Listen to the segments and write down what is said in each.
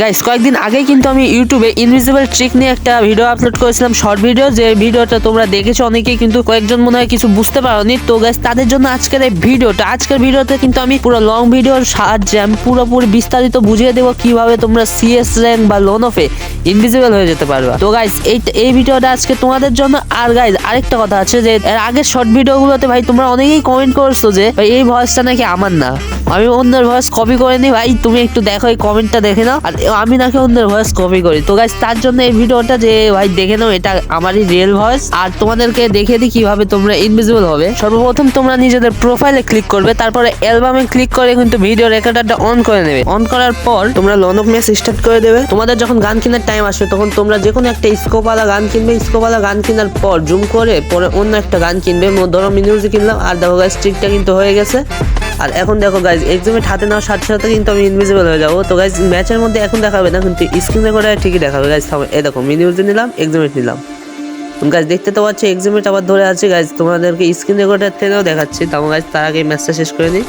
Guys কয়েকদিন আগেই কিন্তু আমি ইউটিউবে ইনভিজিবল ট্রিক নিয়ে একটা ভিডিও আপলোড করেছিলাম। শর্ট ভিডিও যে ভিডিওটা তোমরা দেখেছ, অনেকেই কিন্তু কয়েকজন মনে হয় কিছু বুঝতে পারোনি। তো গাইস তাদের জন্য আজকের এই ভিডিওটা আজকের ভিডিওতে কিন্তু আমি পুরো লং ভিডিওর সাহায্যে আমি পুরোপুরি বিস্তারিত বুঝিয়ে দেবো কীভাবে তোমরা সিএস র্যাঙ্ক বা লোন অফে ইনভিজিবল হয়ে যেতে পারবা। তো গাইস এই এই ভিডিওটা আজকে তোমাদের জন্য। আর গাইস আরেকটা কথা আছে যে, এর আগের শর্ট ভিডিওগুলোতে ভাই, তোমরা অনেকেই কমেন্ট করছ যে, ভাই, এই ভয়েসটা নাকি আমার না। আমি অন্যের ভয়েস কপি করে নি ভাই, তুমি একটু দেখো, এই কমেন্টটা দেখে নাও। আর আমি নাকি অন্যের ভয়েস কপি করি। তো গাইস তার জন্য এই ভিডিওটা যে ভাই দেখে নাও, এটা আমারই রিয়েল ভয়েস আর তোমাদেরকে দেখে দিই কীভাবে তোমরা ইনভিজিবল হবে। সর্বপ্রথম তোমরা নিজেদের প্রোফাইলে ক্লিক করবে, তারপরে অ্যালবামে ক্লিক করে কিন্তু ভিডিও রেকর্ডারটা অন করে নেবে। অন করার পর তোমরা লন অফ মেস স্টার্ট করে দেবে। তোমাদের যখন গান কেনার টাইম আসবে, তখন তোমরা যে কোনো একটা স্কোপওয়ালা গান কিনবে। স্কোপওয়ালা গান কেনার পর জুম করে, পরে অন্য একটা গান কিনবে। ধরো মিউজিক কিনলাম, আর দেখো গাইস ট্রিকটা কিন্তু হয়ে গেছে। আর এখন দেখো গাইজ এক্সামেট হাতে নেওয়ার সাথে সাথে কিন্তু আমি ইনভিজিবল হয়ে যাব। তো গাইজ ম্যাচের মধ্যে এখন দেখাবে না, কিন্তু স্ক্রিনে করে ঠিকই দেখাবে। গাইজ এ দেখো মিনিউজ নিলাম এক্সামেট নিলাম। গাছ দেখতে তো পাচ্ছি এক্সামেট আবার ধরে আছে গাছ তোমাদেরকে স্ক্রিন রেকর্ডার থেকেও দেখাচ্ছি। আমার গাছ তার আগে ম্যাচটা শেষ করে নিই।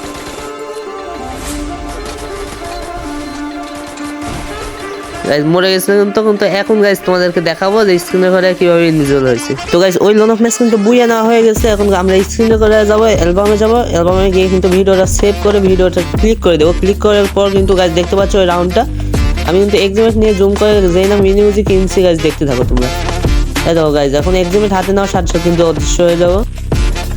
মরে গেছিলাম তখন তো এখন গাইজ তোমাদেরকে দেখাবো যে স্ক্রিনে করে কীভাবে ইনভিজিবল হয়েছে। তো গাইজ ওই লোন অফ ম্যাচ কিন্তু বুয়ে নেওয়া হয়ে গেছে, এখন আমরা স্ক্রিনে করে যাব অ্যালবামে যাব অ্যালবামে গিয়ে কিন্তু ভিডিওটা সেভ করে ভিডিওটা ক্লিক করে দেবো। ক্লিক করার পর কিন্তু গাইজ দেখতে পাচ্ছ ওই রাউন্ডটা আমি কিন্তু এক্সামেট নিয়ে জুম করে যেই না মিনি মিউজিক কিনছি গাইজ দেখতে থাকো তোমরা। দেখো গাইজ এখন এক্সামেট হাতে নেওয়ার সাথে সাথে কিন্তু অদৃশ্য হয়ে যাব।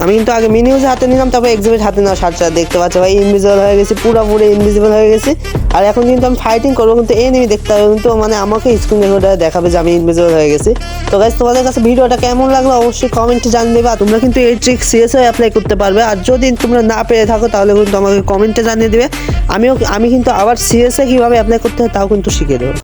আমি কিন্তু আগে মিনিউজ হাতে নিলাম, তারপর এক্সিবিট হাতে সাথে সাথে দেখতে পাচ্ছি। ভাই ইনভিজিবল হয়ে গেছে, পুরোপুরি ইনভিজিবল হয়ে গেছে। আর এখন কিন্তু আমি ফাইটিং করব, কিন্তু এনিমি দেখতে হবে। কিন্তু মানে আমাকে স্ক্রিন রেকর্ডারে দেখাবে যে আমি ইনভিজিবল হয়ে গেছি। তো গাইজ তোমাদের কাছে ভিডিওটা কেমন লাগল অবশ্যই কমেন্টে জানিয়ে দেবে। আর তোমরা কিন্তু এই ট্রিক সিএস অ্যাপ্লাই করতে পারবে। আর যদি তোমরা না পেরে থাকো, তাহলে কিন্তু আমাকে কমেন্টে জানিয়ে দেবে। আমিও, আমি কিন্তু আবার সিএসএ কীভাবে অ্যাপ্লাই করতে হয়, তাও কিন্তু শিখিয়ে দেবো।